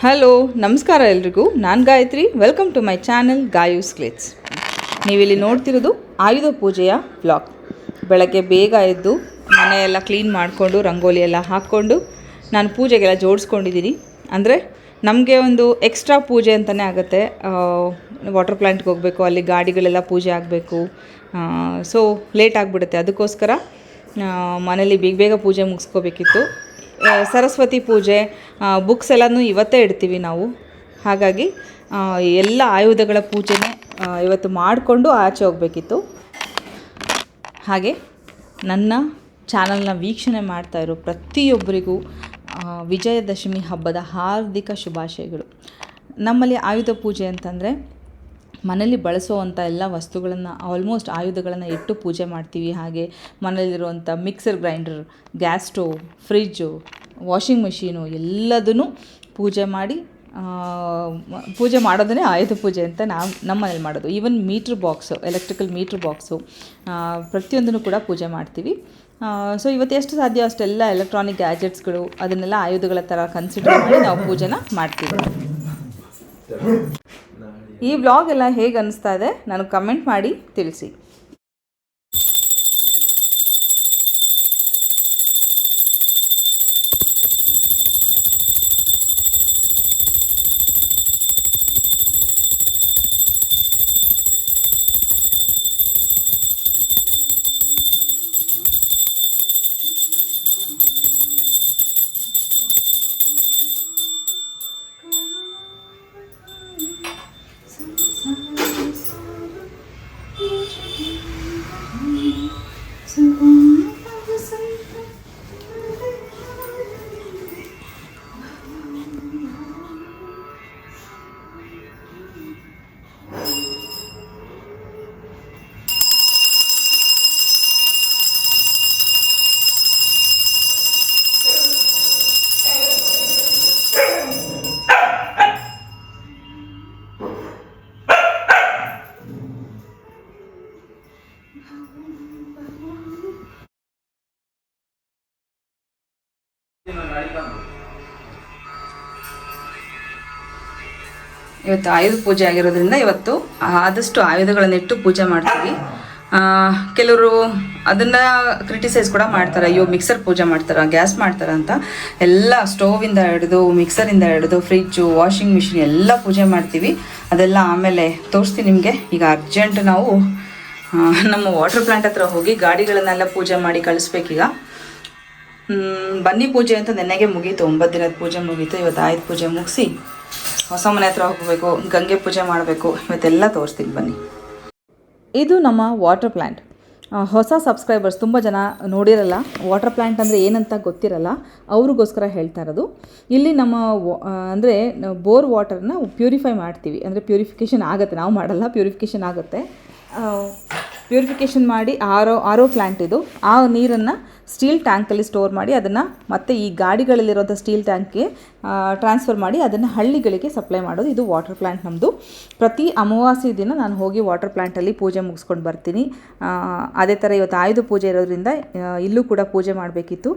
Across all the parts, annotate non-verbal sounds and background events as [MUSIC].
Hello ನಮಸ್ಕಾರ ಎಲ್ರಿಗೂ. ನಾನು Gayatri. Welcome to my channel Gayu's clips ನೀವಿಲ್ಲಿ ನೋಡ್ತಿರೋದು ಆಯುಧ ಪೂಜೆಯ ಬ್ಲಾಗ್ ಬೆಳಗ್ಗೆ ಬೇಗ ಎದ್ದು ಮನೆ ಎಲ್ಲ ಕ್ಲೀನ್ ಮಾಡಿಕೊಂಡು, ರಂಗೋಲಿ ಎಲ್ಲ ಹಾಕ್ಕೊಂಡು ನಾನು ಪೂಜೆಗೆಲ್ಲ ಜೋಡಿಸ್ಕೊಂಡಿದ್ದೀನಿ. ಅಂದರೆ ನಮಗೆ ಒಂದು ಎಕ್ಸ್ಟ್ರಾ ಪೂಜೆ ಅಂತಲೇ ಆಗುತ್ತೆ. ವಾಟರ್ ಪ್ಲ್ಯಾಂಟ್ಗೆ ಹೋಗಬೇಕು, ಅಲ್ಲಿ ಗಾಡಿಗಳೆಲ್ಲ ಪೂಜೆ ಆಗಬೇಕು. ಸೊ ಲೇಟ್ ಆಗಿಬಿಡುತ್ತೆ. ಅದಕ್ಕೋಸ್ಕರ ಮನೇಲಿ ಬೇಗ ಬೇಗ ಪೂಜೆ ಮುಗಿಸ್ಕೋಬೇಕಿತ್ತು. ಸರಸ್ವತಿ ಪೂಜೆ ಬುಕ್ಸ್ ಎಲ್ಲನೂ ಇವತ್ತೇ ಇಡ್ತೀವಿ ನಾವು. ಹಾಗಾಗಿ ಎಲ್ಲ ಆಯುಧಗಳ ಪೂಜೆನೇ ಇವತ್ತು ಮಾಡಿಕೊಂಡು ಆಚೆ ಹೋಗಬೇಕಿತ್ತು. ಹಾಗೆ, ನನ್ನ ಚಾನಲ್ನ ವೀಕ್ಷಣೆ ಮಾಡ್ತಾ ಇರೋ ಪ್ರತಿಯೊಬ್ಬರಿಗೂ ವಿಜಯದಶಮಿ ಹಬ್ಬದ ಹಾರ್ದಿಕ ಶುಭಾಶಯಗಳು. ನಮ್ಮಲ್ಲಿ ಆಯುಧ ಪೂಜೆ ಅಂತಂದರೆ ಮನೇಲಿ ಬಳಸುವಂಥ ಎಲ್ಲ ವಸ್ತುಗಳನ್ನು ಆಲ್ಮೋಸ್ಟ್ ಆಯುಧಗಳನ್ನು ಇಟ್ಟು ಪೂಜೆ ಮಾಡ್ತೀವಿ. ಹಾಗೆ ಮನೆಯಲ್ಲಿರುವಂಥ mixer grinder gas stove fridge washing machine ಎಲ್ಲದನ್ನು ಪೂಜೆ ಮಾಡಿ ಪೂಜೆ ಮಾಡೋದನ್ನೇ ಆಯುಧ ಪೂಜೆ ಅಂತ ನಾವು ನಮ್ಮ ಮನೇಲಿ ಮಾಡೋದು. Even meter box electrical meter box ಪ್ರತಿಯೊಂದನ್ನು ಕೂಡ ಪೂಜೆ ಮಾಡ್ತೀವಿ. ಸೊ ಇವತ್ತು ಎಷ್ಟು ಸಾಧ್ಯ ಅಷ್ಟೆಲ್ಲ ಎಲೆಕ್ಟ್ರಾನಿಕ್ ಗ್ಯಾಜೆಟ್ಸ್ಗಳು ಅದನ್ನೆಲ್ಲ ಆಯುಧಗಳ ಥರ ಕನ್ಸಿಡರ್ ಮಾಡಿ ನಾವು ಪೂಜೆನ ಮಾಡ್ತೀವಿ. ಈ ವ್ಲಾಗ್ ಎಲ್ಲ ಹೇಗೆ ಅನಿಸ್ತಾ ಇದೆ ನನಗೆ ಕಮೆಂಟ್ ಮಾಡಿ ತಿಳಿಸಿ. ಇವತ್ತು ಆಯುಧ ಪೂಜೆ ಆಗಿರೋದ್ರಿಂದ ಇವತ್ತು ಆದಷ್ಟು ಆಯುಧಗಳನ್ನಿಟ್ಟು ಪೂಜೆ ಮಾಡ್ತೀವಿ. ಕೆಲವರು ಅದನ್ನು ಕ್ರಿಟಿಸೈಸ್ ಕೂಡ ಮಾಡ್ತಾರೆ. ಅಯ್ಯೋ ಮಿಕ್ಸರ್ ಪೂಜೆ ಮಾಡ್ತಾರೆ, ಗ್ಯಾಸ್ ಮಾಡ್ತಾರೆ ಅಂತ. ಎಲ್ಲ ಸ್ಟೋವಿಂದ ಹಿಡಿದು ಮಿಕ್ಸರಿಂದ ಹಿಡಿದು ಫ್ರಿಜ್ಜು ವಾಷಿಂಗ್ ಮಿಷಿನ್ ಎಲ್ಲ ಪೂಜೆ ಮಾಡ್ತೀವಿ. ಅದೆಲ್ಲ ಆಮೇಲೆ ತೋರಿಸ್ತೀನಿ ನಿಮಗೆ. ಈಗ ಅರ್ಜೆಂಟ್ ನಾವು ನಮ್ಮ ವಾಟರ್ ಪ್ಲಾಂಟ್ ಹತ್ರ ಹೋಗಿ ಗಾಡಿಗಳನ್ನೆಲ್ಲ ಪೂಜೆ ಮಾಡಿ ಕಳಿಸ್ಬೇಕೀಗ ಬನ್ನಿ ಪೂಜೆ ಅಂತ ನೆನ್ನೆಗೆ ಮುಗೀತು. ಒಂಬತ್ತು ದಿನದ ಪೂಜೆ ಮುಗೀತು. ಇವತ್ತು ಆಯುಧ ಪೂಜೆ ಮುಗಿಸಿ ಹೊಸ ಮನೆ ಹತ್ರ ಹೋಗಬೇಕು, ಗಂಗೆ ಪೂಜೆ ಮಾಡಬೇಕು, ಇವತ್ತೆಲ್ಲ ತೋರಿಸ್ತೀನಿ ಬನ್ನಿ. ಇದು ನಮ್ಮ ವಾಟರ್ ಪ್ಲ್ಯಾಂಟ್ ಹೊಸ ಸಬ್ಸ್ಕ್ರೈಬರ್ಸ್ ತುಂಬ ಜನ ನೋಡಿರಲ್ಲ ವಾಟರ್ ಪ್ಲ್ಯಾಂಟ್ ಅಂದರೆ ಏನಂತ ಗೊತ್ತಿರಲ್ಲ, ಅವ್ರಿಗೋಸ್ಕರ ಹೇಳ್ತಾ ಇರೋದು. ಇಲ್ಲಿ ನಮ್ಮ ಅಂದರೆ ಬೋರ್ ವಾಟರ್ನ ಪ್ಯೂರಿಫೈ ಮಾಡ್ತೀವಿ. ಅಂದರೆ ಪ್ಯೂರಿಫಿಕೇಷನ್ ಆಗುತ್ತೆ, ನಾವು ಮಾಡಲ್ಲ ಪ್ಯೂರಿಫಿಕೇಷನ್ ಆಗುತ್ತೆ. ಪ್ಯೂರಿಫಿಕೇಷನ್ ಮಾಡಿ ಆರೋ ಆರೋ ಪ್ಲ್ಯಾಂಟ್ ಇದು. ಆ ನೀರನ್ನು ಸ್ಟೀಲ್ ಟ್ಯಾಂಕಲ್ಲಿ ಸ್ಟೋರ್ ಮಾಡಿ ಅದನ್ನು ಮತ್ತೆ ಈ ಗಾಡಿಗಳಲ್ಲಿರೋಂಥ ಸ್ಟೀಲ್ ಟ್ಯಾಂಕ್ಗೆ ಟ್ರಾನ್ಸ್ಫರ್ ಮಾಡಿ ಅದನ್ನು ಹಳ್ಳಿಗಳಿಗೆ ಸಪ್ಲೈ ಮಾಡೋದು. ಇದು ವಾಟರ್ ಪ್ಲ್ಯಾಂಟ್ ನಮ್ಮದು ಪ್ರತಿ ಅಮಾವಾಸ್ಯೆ ದಿನ ನಾನು ಹೋಗಿ ವಾಟರ್ ಪ್ಲ್ಯಾಂಟಲ್ಲಿ ಪೂಜೆ ಮುಗಿಸ್ಕೊಂಡು ಬರ್ತೀನಿ. ಅದೇ ಥರ ಇವತ್ತು ಆಯುಧ ಪೂಜೆ ಇರೋದ್ರಿಂದ ಇಲ್ಲೂ ಕೂಡ ಪೂಜೆ ಮಾಡಬೇಕಿತ್ತು.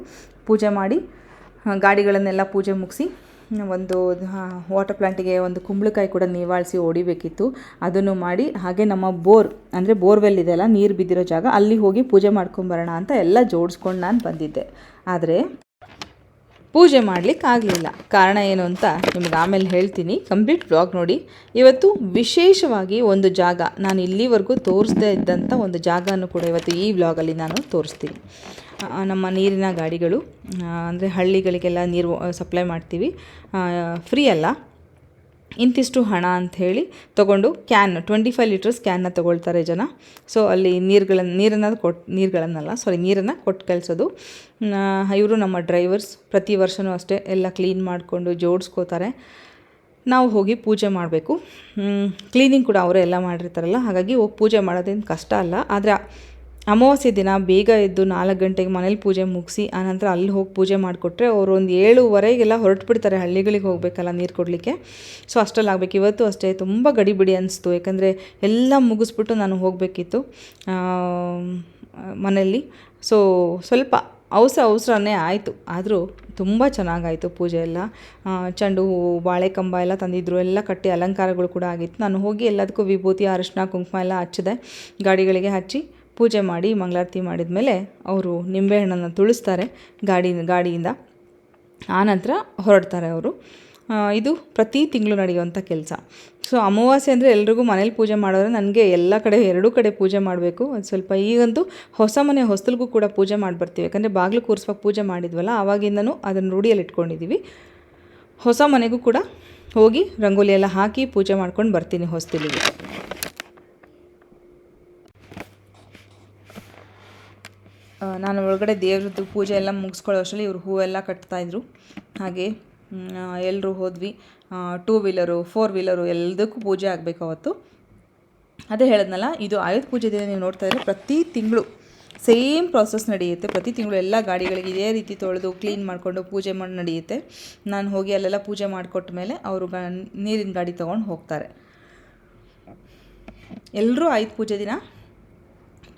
ಪೂಜೆ ಮಾಡಿ ಗಾಡಿಗಳನ್ನೆಲ್ಲ ಪೂಜೆ ಮುಗಿಸಿ ಒಂದು ವಾಟರ್ ಪ್ಲ್ಯಾಂಟಿಗೆ ಒಂದು ಕುಂಬಳಕಾಯಿ ಕೂಡ ನಿವಾಳಿಸಿ ಹೊಡಿಬೇಕಿತ್ತು. ಅದನ್ನು ಮಾಡಿ ಹಾಗೆ ನಮ್ಮ ಬೋರ್, ಅಂದರೆ ಬೋರ್ವೆಲ್ ಇದೆಯಲ್ಲ ನೀರು ಬಿದ್ದಿರೋ ಜಾಗ, ಅಲ್ಲಿ ಹೋಗಿ ಪೂಜೆ ಮಾಡ್ಕೊಂಬರೋಣ ಅಂತ ಎಲ್ಲ ಜೋಡಿಸ್ಕೊಂಡು ನಾನು ಬಂದಿದ್ದೆ. ಆದರೆ ಪೂಜೆ ಮಾಡಲಿಕ್ಕೆ ಆಗಲಿಲ್ಲ. ಕಾರಣ ಏನು ಅಂತ ನಿಮ್ಗೆ ಆಮೇಲೆ ಹೇಳ್ತೀನಿ. ಕಂಪ್ಲೀಟ್ ಬ್ಲಾಗ್ ನೋಡಿ. ಇವತ್ತು ವಿಶೇಷವಾಗಿ ಒಂದು ಜಾಗ. ನಾನು ಇಲ್ಲಿವರೆಗೂ ತೋರಿಸದೇ ಇದ್ದಂಥ ಒಂದು ಜಾಗನೂ ಕೂಡ ಇವತ್ತು ಈ ವ್ಲಾಗಲ್ಲಿ ನಾನು ತೋರಿಸ್ತೀನಿ. ನಮ್ಮ ನೀರಿನ ಗಾಡಿಗಳು ಅಂದರೆ ಹಳ್ಳಿಗಳಿಗೆಲ್ಲ ನೀರು ಸಪ್ಲೈ ಮಾಡ್ತೀವಿ. ಫ್ರೀ ಅಲ್ಲ. ಇಂತಿಷ್ಟು ಹಣ ಅಂತ ಹೇಳಿ ತೊಗೊಂಡು ಕ್ಯಾನ್ ಟ್ವೆಂಟಿ ಫೈವ್ ಲೀಟರ್ಸ್ ಕ್ಯಾನ್ನ ತೊಗೊಳ್ತಾರೆ ಜನ. ಸೊ ಅಲ್ಲಿ ನೀರುಗಳನ್ನು ನೀರನ್ನು ಕೊಟ್ಟು ನೀರುಗಳನ್ನಲ್ಲ ಸಾರಿ ನೀರನ್ನು ಕೊಟ್ಟು ಕಳಿಸೋದು ಇವರು ನಮ್ಮ ಡ್ರೈವರ್ಸ್ ಪ್ರತಿ ವರ್ಷವೂ ಅಷ್ಟೇ ಎಲ್ಲ ಕ್ಲೀನ್ ಮಾಡಿಕೊಂಡು ಜೋಡಿಸ್ಕೋತಾರೆ. ನಾವು ಹೋಗಿ ಪೂಜೆ ಮಾಡಬೇಕು. ಕ್ಲೀನಿಂಗ್ ಕೂಡ ಅವರೇ ಎಲ್ಲ ಮಾಡಿರ್ತಾರಲ್ಲ, ಹಾಗಾಗಿ ಹೋಗಿ ಪೂಜೆ ಮಾಡೋದೇನು ಕಷ್ಟ ಅಲ್ಲ. ಆದರೆ ಅಮಾವಾಸ್ಯೆ ದಿನ ಬೇಗ ಎದ್ದು ನಾಲ್ಕು ಗಂಟೆಗೆ ಮನೇಲಿ ಪೂಜೆ ಮುಗಿಸಿ ಆನಂತರ ಅಲ್ಲಿ ಹೋಗಿ ಪೂಜೆ ಮಾಡಿಕೊಟ್ರೆ ಅವರು ಒಂದು ಏಳುವರೆಗೆಲ್ಲ ಹೊರಟುಬಿಡ್ತಾರೆ, ಹಳ್ಳಿಗಳಿಗೆ ಹೋಗಬೇಕಲ್ಲ ನೀರು ಕೊಡಲಿಕ್ಕೆ. ಸೊ ಅಷ್ಟರಲ್ಲಿ ಆಗಬೇಕು. ಇವತ್ತು ಅಷ್ಟೇ, ತುಂಬ ಗಡಿಬಿಡಿ ಅನಿಸ್ತು. ಯಾಕಂದರೆ ಎಲ್ಲ ಮುಗಿಸ್ಬಿಟ್ಟು ನಾನು ಹೋಗಬೇಕಿತ್ತು ಮನೆಯಲ್ಲಿ. ಸೊ ಸ್ವಲ್ಪ ಅವಸರ ಅವಸರನೇ ಆಯಿತು. ಆದರೂ ತುಂಬ ಚೆನ್ನಾಗಾಯಿತು ಪೂಜೆ ಎಲ್ಲ. ಚೆಂಡು ಹೂವು ಬಾಳೆ ಕಂಬ ಎಲ್ಲ ತಂದಿದ್ರು. ಎಲ್ಲ ಕಟ್ಟಿ ಅಲಂಕಾರಗಳು ಕೂಡ ಆಗಿತ್ತು. ನಾನು ಹೋಗಿ ಎಲ್ಲದಕ್ಕೂ ವಿಭೂತಿ, ಅರಿಶಿನ, ಕುಂಕುಮ ಎಲ್ಲ ಹಚ್ಚಿದೆ. ಗಾಡಿಗಳಿಗೆ ಹಚ್ಚಿ. ಪೂಜೆ ಮಾಡಿ ಮಂಗಳಾರತಿ ಮಾಡಿದ ಮೇಲೆ ಅವರು ನಿಂಬೆಹಣ್ಣನ್ನು ತುಳಿಸ್ತಾರೆ ಗಾಡಿ, ಗಾಡಿಯಿಂದ. ಆನಂತರ ಹೊರಡ್ತಾರೆ ಅವರು. ಇದು ಪ್ರತಿ ತಿಂಗಳು ನಡೆಯುವಂಥ ಕೆಲಸ. ಸೊ ಅಮಾವಾಸ್ಯೆ ಅಂದರೆ ಎಲ್ರಿಗೂ ಮನೇಲಿ ಪೂಜೆ ಮಾಡೋದ್ರೆ ನನಗೆ ಎಲ್ಲ ಕಡೆ, ಎರಡೂ ಕಡೆ ಪೂಜೆ ಮಾಡಬೇಕು. ಒಂದು ಸ್ವಲ್ಪ ಈಗಂತೂ ಹೊಸ ಮನೆ ಹೊಸ್ತಲಿಗೂ ಕೂಡ ಪೂಜೆ ಮಾಡಿ ಬರ್ತೀವಿ ಯಾಕಂದರೆ ಬಾಗಿಲು ಕೂರಿಸುವಾಗ ಪೂಜೆ ಮಾಡಿದ್ವಲ್ಲ ಆವಾಗಿಂದನೂ ಅದನ್ನು ರೂಢಿಯಲ್ಲಿ ಇಟ್ಕೊಂಡಿದ್ದೀವಿ ಹೊಸ ಮನೆಗೂ ಕೂಡ ಹೋಗಿ ರಂಗೋಲಿ ಎಲ್ಲ ಹಾಕಿ ಪೂಜೆ ಮಾಡ್ಕೊಂಡು ಬರ್ತೀನಿ ಹೊಸ್ತಿಲಿಗೆ. ನಾನು ಒಳಗಡೆ ದೇವ್ರದ್ದು ಪೂಜೆ ಎಲ್ಲ ಮುಗಿಸ್ಕೊಳ್ಳೋ ಅಷ್ಟರಲ್ಲಿ ಇವರು ಹೂವೆಲ್ಲ ಕಟ್ತಾಯಿದ್ರು ಹಾಗೆ ಎಲ್ಲರೂ ಹೋದ್ವಿ. ಟೂ ವೀಲರು ಫೋರ್ ವೀಲರು ಎಲ್ಲದಕ್ಕೂ ಪೂಜೆ ಆಗಬೇಕು ಅವತ್ತು. ಅದೇ ಹೇಳಿದ್ನಲ್ಲ, ಇದು ಆಯುಧ ಪೂಜೆ ದಿನ ನೀವು ನೋಡ್ತಾ ಇದ್ರೆ ಪ್ರತಿ ತಿಂಗಳು ಸೇಮ್ ಪ್ರಾಸೆಸ್ ನಡೆಯುತ್ತೆ. ಪ್ರತಿ ತಿಂಗಳು ಎಲ್ಲ ಗಾಡಿಗಳಿಗೆ ಇದೇ ರೀತಿ ತೊಳೆದು ಕ್ಲೀನ್ ಮಾಡಿಕೊಂಡು ಪೂಜೆ ಮಾಡಿ ನಡೆಯುತ್ತೆ. ನಾನು ಹೋಗಿ ಅಲ್ಲೆಲ್ಲ ಪೂಜೆ ಮಾಡಿಕೊಟ್ಟ ಮೇಲೆ ಅವರು ಗಾ, ನೀರಿನ ಗಾಡಿ ತೊಗೊಂಡು ಹೋಗ್ತಾರೆ. ಎಲ್ಲರೂ ಆಯುಧ ಪೂಜೆ ದಿನ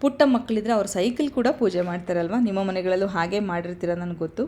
ಪುಟ್ಟ ಮಕ್ಕಳಿದ್ರೆ ಅವ್ರ ಸೈಕಲ್ ಕೂಡ ಪೂಜೆ ಮಾಡ್ತಾರಲ್ವ? ನಿಮ್ಮ ಮನೆಗಳಲ್ಲೂ ಹಾಗೆ ಮಾಡಿರ್ತೀರ ನನಗೆ ಗೊತ್ತು.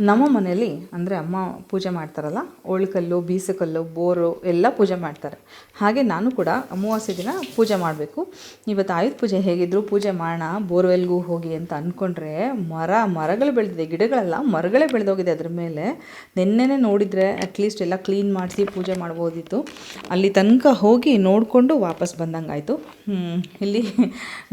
ನಮ್ಮ ಮನೆಯಲ್ಲಿ ಅಂದರೆ ಅಮ್ಮ ಪೂಜೆ ಮಾಡ್ತಾರಲ್ಲ ಒಳ್ಕಲ್ಲು ಬೀಸಕಲ್ಲು ಬೋರು ಎಲ್ಲ ಪೂಜೆ ಮಾಡ್ತಾರೆ. ಹಾಗೆ ನಾನು ಕೂಡ ಅಮಾವಾಸ್ಯೆ ದಿನ ಪೂಜೆ ಮಾಡಬೇಕು. ಇವತ್ತು ಆಯುಧ ಪೂಜೆ ಹೇಗಿದ್ರು ಪೂಜೆ ಮಾಡೋಣ ಬೋರ್ವೆಲ್ಗೂ ಹೋಗಿ ಅಂತ ಅಂದ್ಕೊಂಡ್ರೆ ಮರ ಮರಗಳು ಬೆಳೆದಿದೆ ಗಿಡಗಳೆಲ್ಲ ಮರಗಳೇ ಬೆಳೆದೋಗಿದೆ ಅದ್ರ ಮೇಲೆ. ನಿನ್ನೆನೇ ನೋಡಿದರೆ ಅಟ್ಲೀಸ್ಟ್ ಎಲ್ಲ ಕ್ಲೀನ್ ಮಾಡಿಸಿ ಪೂಜೆ ಮಾಡ್ಬೋದಿತ್ತು. ಅಲ್ಲಿ ತನಕ ಹೋಗಿ ನೋಡಿಕೊಂಡು ವಾಪಸ್ ಬಂದಂಗಾಯಿತು. ಇಲ್ಲಿ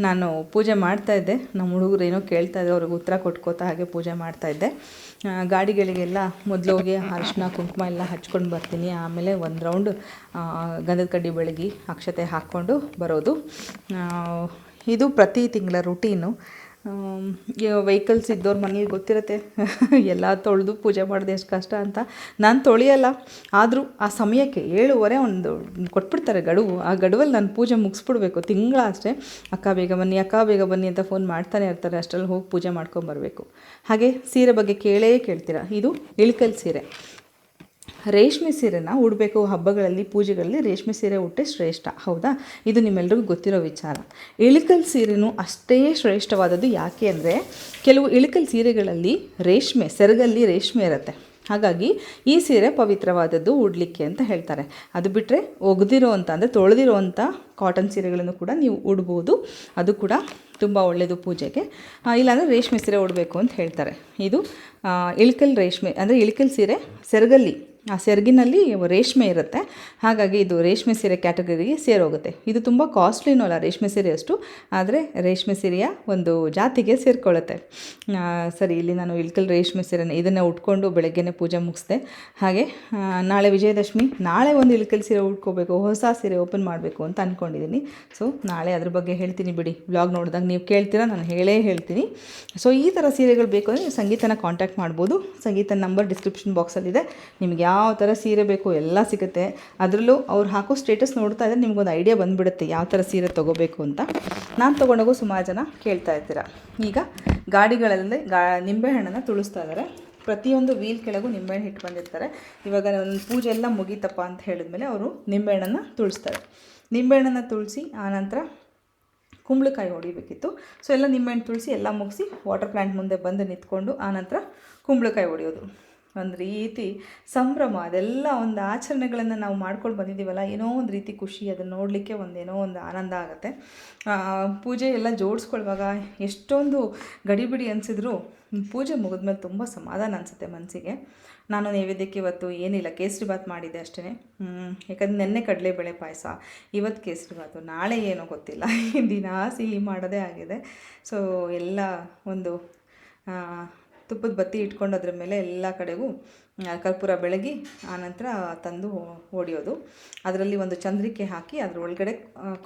ನಾನು ಪೂಜೆ ಮಾಡ್ತಾಯಿದ್ದೆ ನಮ್ಮ ಹುಡುಗರು ಏನೋ ಕೇಳ್ತಾ ಇದ್ದೆ ಅವ್ರಿಗೆ ಉತ್ತರ ಕೊಟ್ಕೋತಾ ಹಾಗೆ ಪೂಜೆ ಮಾಡ್ತಾ ಇದ್ದೆ. ಆ, ಗಾಡಿಗಳಿಗೆಲ್ಲ ಮೊದಲು ಹೋಗಿ ಅರಿಶಿನ, ಕುಂಕುಮ ಎಲ್ಲ ಹಚ್ಕೊಂಡು ಬರ್ತೀನಿ. ಆಮೇಲೆ ಒಂದು ರೌಂಡ್ ಗಂಧದ ಕಡ್ಡಿ ಬೆಳಗಿ ಅಕ್ಷತೆ ಹಾಕ್ಕೊಂಡು ಬರೋದು. ಇದು ಪ್ರತಿ ತಿಂಗಳ ರುಟೀನು ವೆಹಿಕಲ್ಸ್ ಇದ್ದವ್ರ ಮನೇಲಿ ಗೊತ್ತಿರುತ್ತೆ. [LAUGHS] ಎಲ್ಲ ತೊಳೆದು ಪೂಜೆ ಮಾಡಿದೆ ಎಷ್ಟು ಕಷ್ಟ ಅಂತ. ನಾನು ತೊಳೆಯಲ್ಲ. ಆದರೂ ಆ ಸಮಯಕ್ಕೆ ಏಳುವರೆ ಒಂದು ಕೊಟ್ಬಿಡ್ತಾರೆ ಗಡುವು. ಆ ಗಡುವಲ್ಲಿ ನಾನು ಪೂಜೆ ಮುಗಿಸ್ಬಿಡ್ಬೇಕು. ತಿಂಗಳ ಅಷ್ಟೇ. ಅಕ್ಕ ಬೇಗ ಬನ್ನಿ, ಅಕ್ಕ ಬೇಗ ಬನ್ನಿ ಅಂತ ಫೋನ್ ಮಾಡ್ತಾನೆ ಇರ್ತಾರೆ. ಅಷ್ಟರಲ್ಲಿ ಹೋಗಿ ಪೂಜೆ ಮಾಡ್ಕೊಂಬರ್ಬೇಕು ಹಾಗೆ ಸೀರೆ ಬಗ್ಗೆ ಕೇಳೇ ಕೇಳ್ತೀರಾ? ಇದು ಇಳಕಲ್ ಸೀರೆ. ರೇಷ್ಮೆ ಸೀರೆನ ಉಡಬೇಕು ಹಬ್ಬಗಳಲ್ಲಿ, ಪೂಜೆಗಳಲ್ಲಿ ರೇಷ್ಮೆ ಸೀರೆ ಉಟ್ಟೆ ಶ್ರೇಷ್ಠ, ಹೌದಾ? ಇದು ನಿಮ್ಮೆಲ್ಲರಿಗೂ ಗೊತ್ತಿರೋ ವಿಚಾರ. ಇಳಿಕಲ್ ಸೀರೆನೂ ಅಷ್ಟೇ ಶ್ರೇಷ್ಠವಾದದ್ದು ಯಾಕೆ ಅಂದರೆ, ಕೆಲವು ಇಳಿಕಲ್ ಸೀರೆಗಳಲ್ಲಿ ರೇಷ್ಮೆ, ಸೆರಗಲ್ಲಿ ರೇಷ್ಮೆ ಇರುತ್ತೆ. ಹಾಗಾಗಿ ಈ ಸೀರೆ ಪವಿತ್ರವಾದದ್ದು ಉಡಲಿಕ್ಕೆ ಅಂತ ಹೇಳ್ತಾರೆ. ಅದು ಬಿಟ್ಟರೆ ಒಗೆದಿರೋ ಅಂತ ಅಂದರೆ ತೊಳೆದಿರೋವಂಥ ಕಾಟನ್ ಸೀರೆಗಳನ್ನು ಕೂಡ ನೀವು ಉಡ್ಬೋದು. ಅದು ಕೂಡ ತುಂಬ ಒಳ್ಳೆಯದು ಪೂಜೆಗೆ. ಇಲ್ಲಾಂದರೆ ರೇಷ್ಮೆ ಸೀರೆ ಉಡಬೇಕು ಅಂತ ಹೇಳ್ತಾರೆ. ಇದು ಇಳಿಕಲ್ ರೇಷ್ಮೆ, ಅಂದರೆ ಇಳಿಕಲ್ ಸೀರೆ ಸೆರಗಲ್ಲಿ ಆ ಸೆರಗಿನಲ್ಲಿ ರೇಷ್ಮೆ ಇರುತ್ತೆ. ಹಾಗಾಗಿ ಇದು ರೇಷ್ಮೆ ಸೀರೆ ಕ್ಯಾಟಗರಿಗೆ ಸೇರೋಗುತ್ತೆ. ಇದು ತುಂಬ ಕಾಸ್ಟ್ಲಿನೂ ಅಲ್ಲ ರೇಷ್ಮೆ ಸೀರೆ ಅಷ್ಟು ಆದರೆ ರೇಷ್ಮೆ ಸೀರೆಯ ಒಂದು ಜಾತಿಗೆ ಸೇರಿಕೊಳ್ಳುತ್ತೆ. ಸರಿ, ಇಲ್ಲಿ ನಾನು ಇಳ್ಕಲ್ ರೇಷ್ಮೆ ಸೀರೆನ ಇದನ್ನು ಉಟ್ಕೊಂಡು ಬೆಳಗ್ಗೆನೇ ಪೂಜೆ ಮುಗಿಸ್ದೆ. ಹಾಗೆ ನಾಳೆ ವಿಜಯದಶಮಿ, ನಾಳೆ ಒಂದು ಇಳ್ಕಲ್ ಸೀರೆ ಉಟ್ಕೋಬೇಕು, ಹೊಸ ಸೀರೆ ಓಪನ್ ಮಾಡಬೇಕು ಅಂತ ಅಂದ್ಕೊಂಡಿದ್ದೀನಿ ಸೊ ನಾಳೆ ಅದ್ರ ಬಗ್ಗೆ ಹೇಳ್ತೀನಿ ಬಿಡಿ. ಬ್ಲಾಗ್ ನೋಡಿದಾಗ ನೀವು ಕೇಳ್ತೀರಾ, ನಾನು ಹೇಳೇ ಹೇಳ್ತೀನಿ. ಸೊ ಈ ಥರ ಸೀರೆಗಳು ಬೇಕು ಅಂದರೆ ಸಂಗೀತನ ಕಾಂಟ್ಯಾಕ್ಟ್ ಮಾಡ್ಬೋದು. ಸಂಗೀತ ನಂಬರ್ ಡಿಸ್ಕ್ರಿಪ್ಷನ್ ಬಾಕ್ಸಲ್ಲಿದೆ ನಿಮ್ಗೆ ಯಾವ ಥರ ಸೀರೆ ಬೇಕು ಎಲ್ಲ ಸಿಗುತ್ತೆ. ಅದರಲ್ಲೂ ಅವ್ರು ಹಾಕೋ ಸ್ಟೇಟಸ್ ನೋಡ್ತಾ ಇದ್ದರೆ ನಿಮ್ಗೊಂದು ಐಡಿಯಾ ಬಂದುಬಿಡುತ್ತೆ ಯಾವ ಥರ ಸೀರೆ ತೊಗೋಬೇಕು ಅಂತ. ನಾನು ತೊಗೊಂಡೋಗೋ ಸುಮಾರು ಜನ ಕೇಳ್ತಾ ಇರ್ತೀರ. ಈಗ ಗಾಡಿಗಳಲ್ಲಿ ಗಾ, ನಿಂಬೆಹಣ್ಣನ್ನು ತುಳಿಸ್ತಾ ಇದ್ದಾರೆ ಪ್ರತಿಯೊಂದು ವೀಲ್ ಕೆಳಗೂ ನಿಂಬೆಹಣ್ಣು ಇಟ್ಟು ಬಂದಿರ್ತಾರೆ ಇವಾಗ ಒಂದು ಪೂಜೆ ಎಲ್ಲ ಮುಗೀತಪ್ಪ ಅಂತ ಹೇಳಿದ್ಮೇಲೆ ಅವರು ನಿಂಬೆಹಣ್ಣನ್ನು ತುಳಿಸ್ತಾರೆ ನಿಂಬೆಹಣ್ಣನ್ನು ತುಳಿಸಿ ಆನಂತರ ಕುಂಬಳಕಾಯಿ ಹೊಡಿಬೇಕಿತ್ತು. ಸೊ ಎಲ್ಲ ನಿಂಬೆಹಣ್ಣು ತುಳಿಸಿ ಎಲ್ಲ ಮುಗಿಸಿ ವಾಟರ್ ಪ್ಲ್ಯಾಂಟ್ ಮುಂದೆ ಬಂದು ನಿಂತ್ಕೊಂಡು ಆನಂತರ ಕುಂಬಳಕಾಯಿ ಹೊಡೆಯೋದು. ಒಂದು ರೀತಿ ಸಂಭ್ರಮ, ಅದೆಲ್ಲ ಒಂದು ಆಚರಣೆಗಳನ್ನು ನಾವು ಮಾಡ್ಕೊಂಡು ಬಂದಿದ್ದೀವಲ್ಲ ಏನೋ ಒಂದು ರೀತಿ ಖುಷಿ, ಅದನ್ನು ನೋಡಲಿಕ್ಕೆ ಒಂದೇನೋ ಒಂದು ಆನಂದ ಆಗುತ್ತೆ. ಪೂಜೆ ಎಲ್ಲ ಜೋಡಿಸ್ಕೊಳ್ಳುವಾಗ ಎಷ್ಟೊಂದು ಗಡಿಬಿಡಿ ಅನಿಸಿದ್ರು ಪೂಜೆ ಮುಗಿದ್ಮೇಲೆ ತುಂಬ ಸಮಾಧಾನ ಅನಿಸುತ್ತೆ ಮನಸ್ಸಿಗೆ ನಾನು ನೈವೇದ್ಯಕ್ಕೆ ಇವತ್ತು ಏನಿಲ್ಲ, ಕೇಸರಿ ಬಾತ್ ಮಾಡಿದ್ದೆ ಅಷ್ಟೇ ಯಾಕಂದ್ರೆ ನೆನ್ನೆ ಕಡಲೆಬೇಳೆ ಪಾಯಸ ಇವತ್ತು ಕೇಸರಿ ಬಾತು ನಾಳೆ ಏನೋ ಗೊತ್ತಿಲ್ಲ. [LAUGHS] ದಿನ ಸಿಹಿ ಮಾಡೋದೇ ಆಗಿದೆ. ಸೊ ಎಲ್ಲ ಒಂದು ತುಪ್ಪದ ಬತ್ತಿ ಇಟ್ಕೊಂಡು ಅದ್ರ ಮೇಲೆ ಎಲ್ಲ ಕಡೆಗೂ ಕರ್ಪೂರ ಬೆಳಗಿ ಆನಂತರ ತಂದು ಹೊಡಿಯೋದು ಅದರಲ್ಲಿ ಒಂದು ಚಂದ್ರಿಕೆ ಹಾಕಿ ಅದ್ರ ಒಳಗಡೆ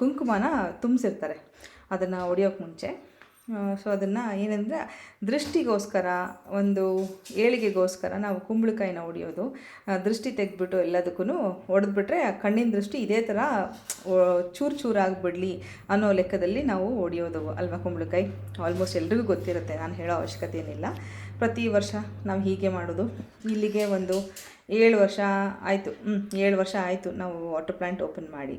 ಕುಂಕುಮನ ತುಂಬಿಸಿರ್ತಾರೆ ಅದನ್ನು ಹೊಡಿಯೋಕೆ ಮುಂಚೆ. ಸೊ ಅದನ್ನು ಏನಂದರೆ, ದೃಷ್ಟಿಗೋಸ್ಕರ, ಒಂದು ಏಳಿಗೆಗೋಸ್ಕರ ನಾವು ಕುಂಬಳಕಾಯಿನ ಹೊಡಿಯೋದು ದೃಷ್ಟಿ ತೆಗೆದ್ಬಿಟ್ಟು ಎಲ್ಲದಕ್ಕೂ ಹೊಡೆದ್ಬಿಟ್ರೆ ಆ ಕಣ್ಣಿನ ದೃಷ್ಟಿ ಇದೇ ಥರ ಚೂರು ಚೂರಾಗಿಬಿಡಲಿ ಅನ್ನೋ ಲೆಕ್ಕದಲ್ಲಿ ನಾವು ಹೊಡಿಯೋದು ಅಲ್ವಾ ಕುಂಬಳಕಾಯಿ? ಆಲ್ಮೋಸ್ಟ್ ಎಲ್ರಿಗೂ ಗೊತ್ತಿರುತ್ತೆ, ನಾನು ಹೇಳೋ ಅವಶ್ಯಕತೆ ಏನಿಲ್ಲ ಪ್ರತಿ ವರ್ಷ ನಾವು ಹೀಗೆ ಮಾಡೋದು. ಇಲ್ಲಿಗೆ ಒಂದು ಏಳು ವರ್ಷ ಆಯಿತು. ಹ್ಞೂ ಏಳು ವರ್ಷ ಆಯಿತು ನಾವು ವಾಟರ್ ಪ್ಲ್ಯಾಂಟ್ ಓಪನ್ ಮಾಡಿ.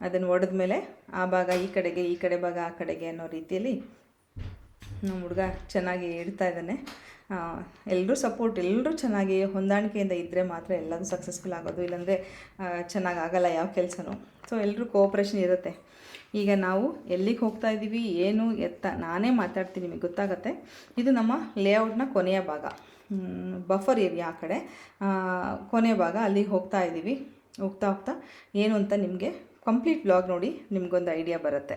ಅದನ್ನು ಒಡೆದ ಮೇಲೆ ಆ ಭಾಗ ಈ ಕಡೆಗೆ, ಈ ಕಡೆ ಭಾಗ ಆ ಕಡೆಗೆ ಅನ್ನೋ ರೀತಿಯಲ್ಲಿ ನಮ್ಮ ಹುಡುಗ ಚೆನ್ನಾಗಿ ಇಡ್ತಾ ಇದ್ದಾನೆ. ಎಲ್ಲರೂ ಸಪೋರ್ಟ್ ಎಲ್ಲರೂ ಚೆನ್ನಾಗಿ ಹೊಂದಾಣಿಕೆಯಿಂದ ಇದ್ದರೆ ಮಾತ್ರ ಎಲ್ಲದೂ ಸಕ್ಸಸ್ಫುಲ್ ಆಗೋದು. ಇಲ್ಲಾಂದರೆ ಚೆನ್ನಾಗಿ ಆಗಲ್ಲ ಯಾವ ಕೆಲಸನೂ. ಸೊ ಎಲ್ಲರೂ ಕೋಆಪ್ರೇಷನ್ ಇರುತ್ತೆ. ಈಗ ನಾವು ಎಲ್ಲಿಗೆ ಹೋಗ್ತಾ ಇದ್ದೀವಿ ಏನು ಎತ್ತ, ನಾನೇ ಮಾತಾಡ್ತೀನಿ ನಿಮಗೆ ಗೊತ್ತಾಗತ್ತೆ. ಇದು ನಮ್ಮ ಲೇಔಟ್ನ ಕೊನೆಯ ಭಾಗ. ಬಫರ್ ಏರಿಯಾ ಆ ಕಡೆ. ಕೊನೆಯ ಭಾಗ ಅಲ್ಲಿಗೆ ಹೋಗ್ತಾ ಇದ್ದೀವಿ ಹೋಗ್ತಾ ಹೋಗ್ತಾ ಏನು ಅಂತ ನಿಮಗೆ ಕಂಪ್ಲೀಟ್ ಬ್ಲಾಗ್ ನೋಡಿ ನಿಮಗೊಂದು ಐಡಿಯಾ ಬರುತ್ತೆ.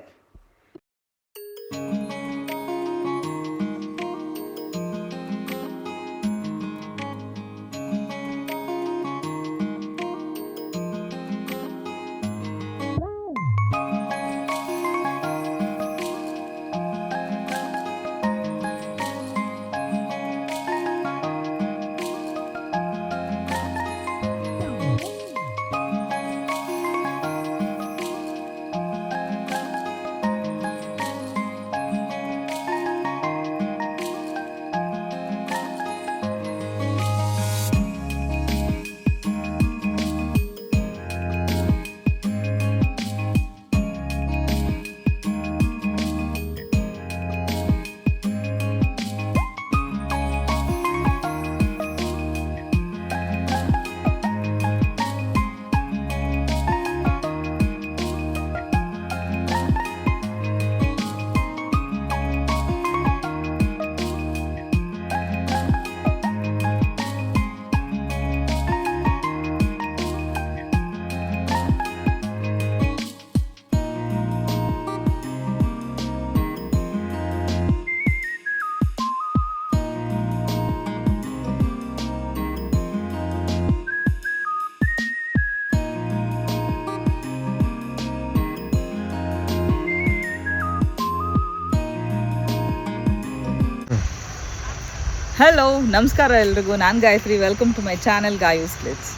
ಹಲೋ ನಮಸ್ಕಾರ ಎಲ್ರಿಗೂ. ನಾನು Gayatri. Welcome to my channel Gayu's clips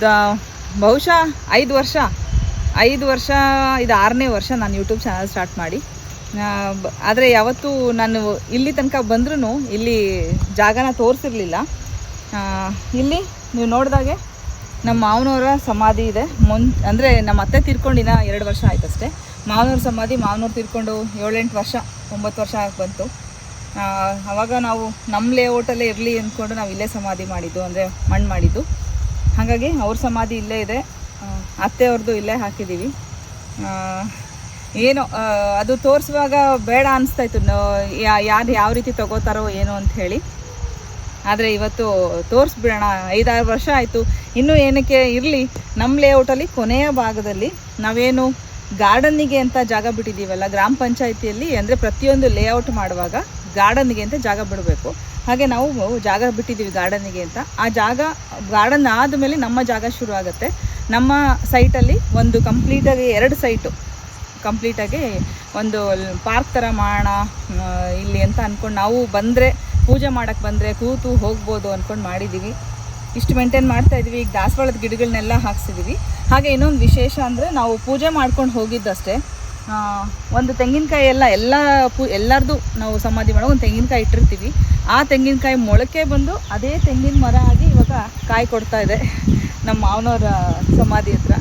the ಬಹುಶಃ ಐದು ವರ್ಷ ಐದು ವರ್ಷ, ಇದು ಆರನೇ ವರ್ಷ ನಾನು ಯೂಟ್ಯೂಬ್ ಚಾನಲ್ ಸ್ಟಾರ್ಟ್ ಮಾಡಿ. ಆದರೆ ಯಾವತ್ತೂ ನಾನು ಇಲ್ಲಿ ತನಕ ಬಂದ್ರೂ ಇಲ್ಲಿ ಜಾಗನ ತೋರಿಸಿರ್ಲಿಲ್ಲ. ಇಲ್ಲಿ ನೀವು ನೋಡಿದಾಗೆ ನಮ್ಮ ಮಾವನವರ ಸಮಾಧಿ ಇದೆ. ಮುನ್, ಅಂದರೆ ನಮ್ಮ ಅತ್ತೆ ತೀರ್ಕೊಂಡಿನ ಎರಡು ವರ್ಷ ಆಯ್ತಷ್ಟೇ. ಮಾವನವ್ರ ಸಮಾಧಿ ಮಾವನವ್ರು ತೀರ್ಕೊಂಡು ಏಳೆಂಟು ವರ್ಷ, ಒಂಬತ್ತು ವರ್ಷ ಬಂತು. ಅವಾಗ ನಾವು ನಮ್ಮ ಲೇಔಟಲ್ಲೇ ಇರಲಿ ಅಂದ್ಕೊಂಡು ನಾವು ಇಲ್ಲೇ ಸಮಾಧಿ ಮಾಡಿದ್ದು, ಅಂದರೆ ಮಣ್ಣು ಮಾಡಿದ್ದು. ಹಾಗಾಗಿ ಅವ್ರ ಸಮಾಧಿ ಇಲ್ಲೇ ಇದೆ. ಅತ್ತೆಯವ್ರದ್ದು ಇಲ್ಲೇ ಹಾಕಿದ್ದೀವಿ ಏನು ಅದು ತೋರಿಸುವಾಗ ಬೇಡ ಅನಿಸ್ತಾ ಇತ್ತು. ಯಾರು ಯಾವ ರೀತಿ ತಗೋತಾರೋ ಏನೋ ಅಂತ ಹೇಳಿ. ಆದರೆ ಇವತ್ತು ತೋರಿಸ್ಬಿಡೋಣ, ಐದಾರು ವರ್ಷ ಆಯಿತು. ಇನ್ನೂ ಏನಕ್ಕೆ ಇರಲಿ ನಮ್ಮ ಲೇಔಟಲ್ಲಿ ಕೊನೆಯ ಭಾಗದಲ್ಲಿ ನಾವೇನು ಗಾರ್ಡನ್ನಿಗೆ ಅಂತ ಜಾಗ ಬಿಟ್ಟಿದ್ದೀವಲ್ಲ, ಗ್ರಾಮ ಪಂಚಾಯಿತಿಯಲ್ಲಿ, ಅಂದರೆ ಪ್ರತಿಯೊಂದು ಲೇಔಟ್ ಮಾಡುವಾಗ ಗಾರ್ಡನ್ನಿಗೆ ಅಂತ ಜಾಗ ಬಿಡಬೇಕು. ಹಾಗೆ ನಾವು ಜಾಗ ಬಿಟ್ಟಿದ್ದೀವಿ ಗಾರ್ಡನ್ಗೆ ಅಂತ. ಆ ಜಾಗ, ಗಾರ್ಡನ್ ಆದಮೇಲೆ ನಮ್ಮ ಜಾಗ ಶುರು ಆಗುತ್ತೆ. ನಮ್ಮ ಸೈಟಲ್ಲಿ ಒಂದು ಕಂಪ್ಲೀಟಾಗಿ ಎರಡು ಸೈಟು. ಕಂಪ್ಲೀಟಾಗಿ ಒಂದು ಪಾರ್ಕ್ ಥರ ಮಾಡೋಣ ಇಲ್ಲಿ ಅಂತ ಅಂದ್ಕೊಂಡು ನಾವು ಬಂದರೆ, ಪೂಜೆ ಮಾಡೋಕ್ಕೆ ಬಂದರೆ ಕೂತು ಹೋಗ್ಬೋದು ಅಂದ್ಕೊಂಡು ಮಾಡಿದ್ದೀವಿ. ಇಷ್ಟು ಮೇಂಟೈನ್ ಮಾಡ್ತಾ ಈಗ ದಾಸವಾಳದ ಗಿಡಗಳನ್ನೆಲ್ಲ ಹಾಕ್ಸಿದ್ದೀವಿ. ಹಾಗೆ ಇನ್ನೊಂದು ವಿಶೇಷ ಅಂದರೆ ನಾವು ಪೂಜೆ ಮಾಡ್ಕೊಂಡು ಹೋಗಿದ್ದಷ್ಟೇ. ಒಂದು ತೆಂಗಿನಕಾಯಿ ಎಲ್ಲ ಎಲ್ಲ ಪು, ಎಲ್ಲರದು ನಾವು ಸಮಾಧಿ ಮಾಡೋ ಒಂದು ತೆಂಗಿನಕಾಯಿ ಇಟ್ಟಿರ್ತೀವಿ. ಆ ತೆಂಗಿನಕಾಯಿ ಮೊಳಕೆ ಬಂದು ಅದೇ ತೆಂಗಿನ ಮರ ಆಗಿ ಇವಾಗ ಕಾಯಿ ಕೊಡ್ತಾ ಇದೆ. ನಮ್ಮ ಮಾವನವರ ಸಮಾಧಿ ಹತ್ರ.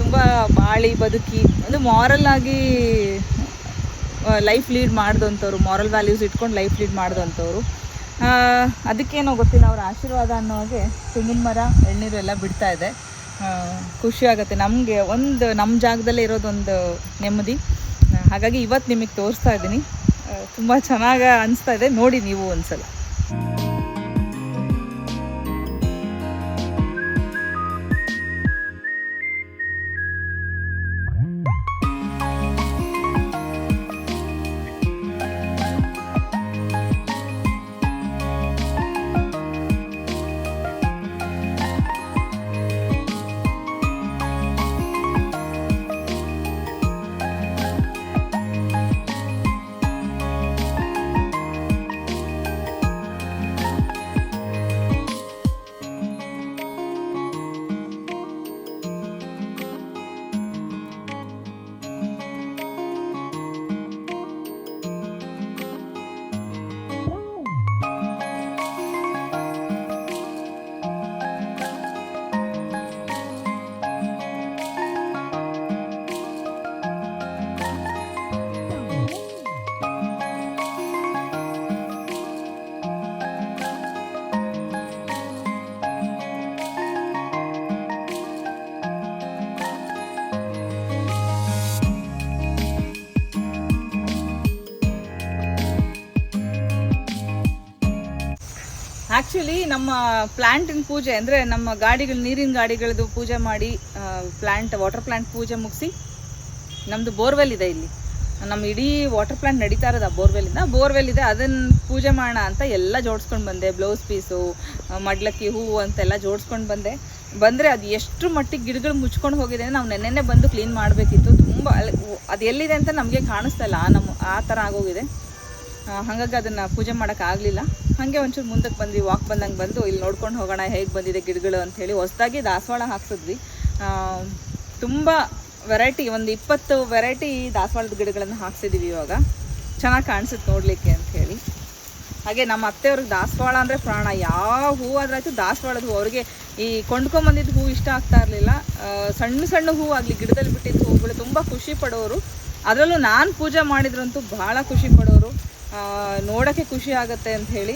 ತುಂಬ ಬಾಳಿ, ಬದುಕಿ, ಒಂದು ಮಾರಲ್ ಆಗಿ ಲೈಫ್ ಲೀಡ್ ಮಾಡಿದಂಥವ್ರು ಮಾರಲ್ ವ್ಯಾಲ್ಯೂಸ್ ಇಟ್ಕೊಂಡು ಲೈಫ್ ಲೀಡ್ ಮಾಡಿದಂಥವ್ರು. ಅದಕ್ಕೇನೋ ಗೊತ್ತಿಲ್ಲ, ಅವ್ರ ಆಶೀರ್ವಾದ ಅನ್ನೋ ಹಾಗೆ ತೆಂಗಿನ ಮರ ಎಳ್ನೀರು ಎಲ್ಲ ಬಿಡ್ತಾ ಇದೆ. ಖುಷಿ ಆಗುತ್ತೆ. ನಮಗೆ ಒಂದು ನಮ್ಮ ಜಾಗದಲ್ಲೇ ಇರೋದೊಂದು ನೆಮ್ಮದಿ. ಹಾಗಾಗಿ ಇವತ್ತು ನಿಮಗೆ ತೋರಿಸ್ತಾ ಇದ್ದೀನಿ. ತುಂಬ ಚೆನ್ನಾಗಿ ಅನಿಸ್ತಾ ಇದೆ. ನೋಡಿ ನೀವು ಒಂದ್ಸಲ. ಆ್ಯಕ್ಚುಲಿ ನಮ್ಮ ಪ್ಲ್ಯಾಂಟಿನ ಪೂಜೆ ಅಂದರೆ ನಮ್ಮ ಗಾಡಿಗಳು, ನೀರಿನ ಗಾಡಿಗಳದ್ದು ಪೂಜೆ ಮಾಡಿ ಪ್ಲ್ಯಾಂಟ್ ವಾಟರ್ ಪ್ಲ್ಯಾಂಟ್ ಪೂಜೆ ಮುಗಿಸಿ ನಮ್ಮದು ಬೋರ್ವೆಲ್ ಇದೆ ಇಲ್ಲಿ. ನಮ್ಮ ಇಡೀ ವಾಟರ್ ಪ್ಲ್ಯಾಂಟ್ ನಡೀತಾ ಇರೋದು ಆ ಬೋರ್ವೆಲ್ಲಿಂದ ಬೋರ್ವೆಲ್ ಇದೆ ಅದನ್ನು ಪೂಜೆ ಮಾಡೋಣ ಅಂತ ಎಲ್ಲ ಜೋಡಿಸ್ಕೊಂಡು ಬಂದೆ. ಬ್ಲೌಸ್ ಪೀಸು ಮಡ್ಲಕ್ಕಿ ಹೂವು ಅಂತೆಲ್ಲ ಜೋಡಿಸ್ಕೊಂಡು ಬಂದೆ. ಬಂದರೆ ಅದು ಎಷ್ಟು ಮಟ್ಟಿಗೆ ಗಿಡಗಳು ಮುಚ್ಕೊಂಡು ಹೋಗಿದೆ ನಾವು ನೆನ್ನೆನೆ ಬಂದು ಕ್ಲೀನ್ ಮಾಡಬೇಕಿತ್ತು. ತುಂಬ ಅದು ಎಲ್ಲಿದೆ ಅಂತ ನಮಗೆ ಕಾಣಿಸ್ತಾ ಇಲ್ಲ. ನಮ್ಮ ಆ ಥರ ಆಗೋಗಿದೆ. ಹಾಗಾಗಿ ಅದನ್ನು ಪೂಜೆ ಮಾಡೋಕ್ಕಾಗಲಿಲ್ಲ ಹಾಗೆ ಒಂಚೂರು ಮುಂದಕ್ಕೆ ಬಂದ್ವಿ ವಾಕ್ ಬಂದಂಗೆ ಬಂದು, ಇಲ್ಲಿ ನೋಡ್ಕೊಂಡು ಹೋಗೋಣ, ಹೇಗೆ ಬಂದಿದೆ ಗಿಡಗಳು ಅಂಥೇಳಿ ಹೊಸದಾಗಿ ದಾಸವಾಳ ಹಾಕ್ಸಿದ್ವಿ. ತುಂಬ ವೆರೈಟಿ ಒಂದು ಇಪ್ಪತ್ತು ವೆರೈಟಿ ದಾಸವಾಳದ ಗಿಡಗಳನ್ನು ಹಾಕ್ಸಿದ್ದೀವಿ ಇವಾಗ. ಚೆನ್ನಾಗಿ ಕಾಣಿಸುತ್ತೆ ನೋಡಲಿಕ್ಕೆ ಅಂಥೇಳಿ ಹಾಗೆ ನಮ್ಮ ಅತ್ತೆಯವ್ರಿಗೆ ದಾಸವಾಳ ಅಂದರೆ ಪ್ರಾಣ. ಯಾವ ಹೂವು ಆದ್ರಾಯ್ತು ದಾಸವಾಳದ ಹೂ. ಅವ್ರಿಗೆ ಈ ಕೊಂಡ್ಕೊಂಬಂದಿದ್ದು ಹೂವು ಇಷ್ಟ ಆಗ್ತಾ ಇರಲಿಲ್ಲ. ಸಣ್ಣ ಸಣ್ಣ ಹೂವು ಆಗಲಿ, ಗಿಡದಲ್ಲಿ ಬಿಟ್ಟಿದ್ದು ಹೂವುಗಳು ತುಂಬ ಖುಷಿ ಪಡೋರು. ಅದರಲ್ಲೂ ನಾನು ಪೂಜೆ ಮಾಡಿದ್ರಂತೂ ಭಾಳ ಖುಷಿ ಪಡೋರು. ನೋಡೋಕ್ಕೆ ಖುಷಿ ಆಗುತ್ತೆ ಅಂತ ಹೇಳಿ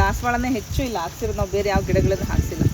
ದಾಸವಾಳನೇ ಹೆಚ್ಚು ಇಲ್ಲ ಹಾಕ್ಸಿರೋದು ನಾವು ಬೇರೆ ಯಾವ ಗಿಡಗಳನ್ನು ಹಾಕ್ಸಿಲ್ಲ.